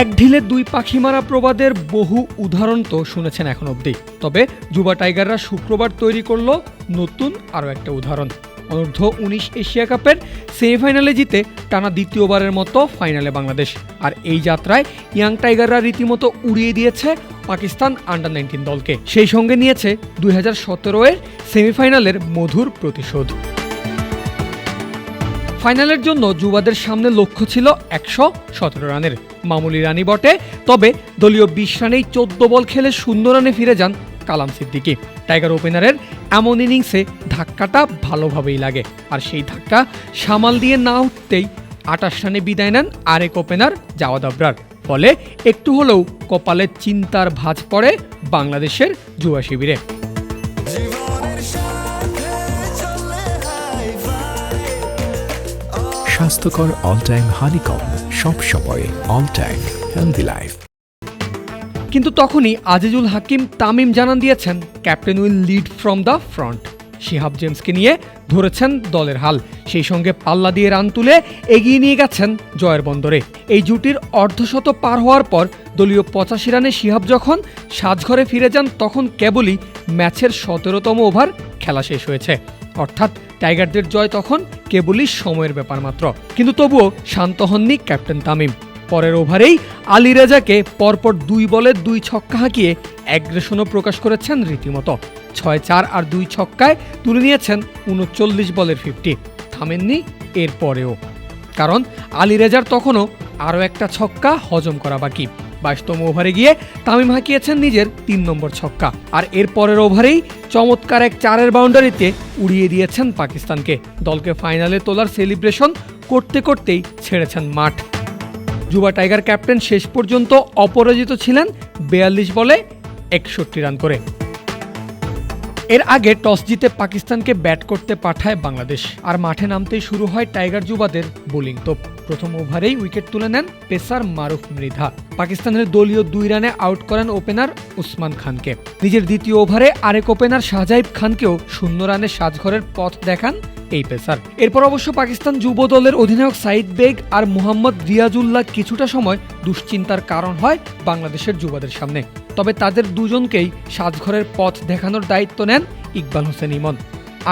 এক ঢিলে দুই পাখি মারা প্রবাদের বহু উদাহরণ তো শুনেছেন এখন অবধি। তবে যুবা টাইগাররা শুক্রবার তৈরি করল নতুন আরও একটা উদাহরণ। অনূর্ধ্ব উনিশ এশিয়া কাপের সেমিফাইনালে জিতে টানা দ্বিতীয়বারের মতো ফাইনালে বাংলাদেশ। আর এই যাত্রায় ইয়াং টাইগাররা রীতিমতো উড়িয়ে দিয়েছে পাকিস্তান আন্ডার নাইনটিন দলকে। সেই সঙ্গে নিয়েছে দুই হাজার সতেরো এর সেমিফাইনালের মধুর প্রতিশোধ। ফাইনালের জন্য যুবাদের সামনে লক্ষ্য ছিল একশো সতেরো রানের। মামুলি রানি বটে, তবে দলীয় বিশ রানেই চোদ্দ বল খেলে শূন্য রানে ফিরে যান কালাম সিদ্দিকি। টাইগার ওপেনারের এমন ইনিংসে ধাক্কাটা ভালোভাবেই লাগে, আর সেই ধাক্কা সামাল দিয়ে না উঠতেই আটাশ রানে বিদায় নেন আরেক ওপেনার জাওয়াদ আবরার। ফলে একটু হলেও কপালে চিন্তার ভাঁজ পড়ে বাংলাদেশের যুবা শিবিরে। স্বাস্থ্যকর অল টাইম হানিকম সব সময় অল টাইম হেলদি লাইফ কিন্তু তখনই আজিজুল হাকিম তামিম জানান দিয়েছেন captain will lead from the front Shihab জেমসকে নিয়ে ধরেছেন দলের হাল। সেই সঙ্গে পাল্লা দিয়ে রান তুলে এগিয়ে নিয়ে গেছেন জয়ের বন্দরে। এই জুটির অর্ধশত পার হওয়ার পর দলীয় পঁচাশি রানে শিহাব যখন সাজঘরে ফিরে যান, তখন কেবলই ম্যাচের সতেরোতম ওভার খেলা শেষ হয়েছে। অর্থাৎ টাইগারদের জয় তখন কেবলই সময়ের ব্যাপার মাত্র। কিন্তু তবুও শান্ত হননি ক্যাপ্টেন তামিম। পরের ওভারেই আলী রেজাকে পরপর দুই বলে দুই ছক্কা হাঁকিয়ে অ্যাগ্রেশনও প্রকাশ করেছেন রীতিমতো। ছয় চার আর দুই ছক্কায় তুলে নিয়েছেন উনচল্লিশ বলের ফিফটি। থামেননি এর পরেও কারণ আলী রেজার তখনও আরও একটা ছক্কা হজম করা বাকি। বাইশতম ওভারে গিয়ে তামিম হাঁকিয়েছেন নিজের তিন নম্বর ছক্কা। আর এর পরের ওভারেই চমৎকার এক চারের বাউন্ডারিতে উড়িয়ে দিয়েছেন পাকিস্তানকে। দলকে ফাইনালে তোলার সেলিব্রেশন করতে করতেই ছেড়েছেন মাঠ। যুবা টাইগার ক্যাপ্টেন শেষ পর্যন্ত অপরাজিত ছিলেন বেয়াল্লিশ বলে একষট্টি রান করে। এর আগে টস জিতে পাকিস্তানকে ব্যাট করতে পাঠায় বাংলাদেশ। আর মাঠে নামতেই শুরু হয় টাইগার যুবাদের বোলিং তোপ। প্রথম ওভারেই উইকেট তুলে নেন পেসার মারুফ মৃধা। পাকিস্তানের দলীয় দুই রানে আউট করেন ওপেনার উসমান খানকে। নিজের দ্বিতীয় ওভারে আরেক ওপেনার শাহজাইব খানকেও শূন্য রানে সাজঘরের পথ দেখান এই পেসার। এরপর অবশ্য পাকিস্তান যুব দলের অধিনায়ক সাইদ বেগ আর মোহাম্মদ রিয়াজুল্লাহ কিছুটা সময় দুশ্চিন্তার কারণ হয় বাংলাদেশের যুবাদের সামনে। তবে তাদের দুজনকেই সাজঘরের পথ দেখানোর দায়িত্ব নেন ইকবাল হোসেন ইমন।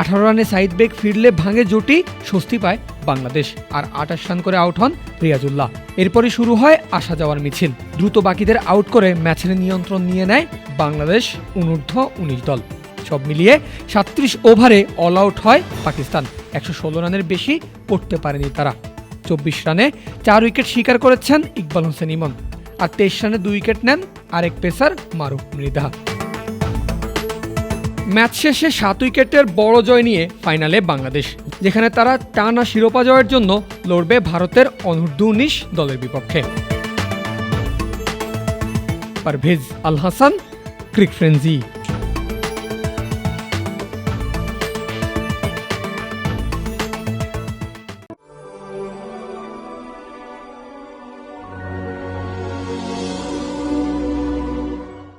আঠারো রানে সাইদ বেগ ফিরলে ভাঙে জুটি, স্বস্তি পায় বাংলাদেশ। আর আটাশ রান করে আউট হন রিয়াজুল্লাহ। এরপরই শুরু হয় আসা যাওয়ার মিছিল। দ্রুত বাকিদের আউট করে ম্যাচের নিয়ন্ত্রণ নিয়ে নেয় বাংলাদেশ অনূর্ধ্ব উনিশ দল। সব মিলিয়ে সাত্রিশ ওভারে অল আউট হয় পাকিস্তান। একশো ষোলো রানের বেশি করতে পারেনি তারা। চব্বিশ রানে চার উইকেট শিকার করেছেন ইকবাল হোসেন ইমন। আর তেইশ রানে দুই উইকেট নেন আরেক পেসার মারুফ মৃধা। ম্যাচ শেষে সাত উইকেটের বড় জয় নিয়ে ফাইনালে বাংলাদেশ, যেখানে তারা টানা শিরোপা জয়ের জন্য লড়বে ভারতের অনূর্ধ্ব উনিশ দলের বিপক্ষে। Parvez Al Hasan, cric frenzy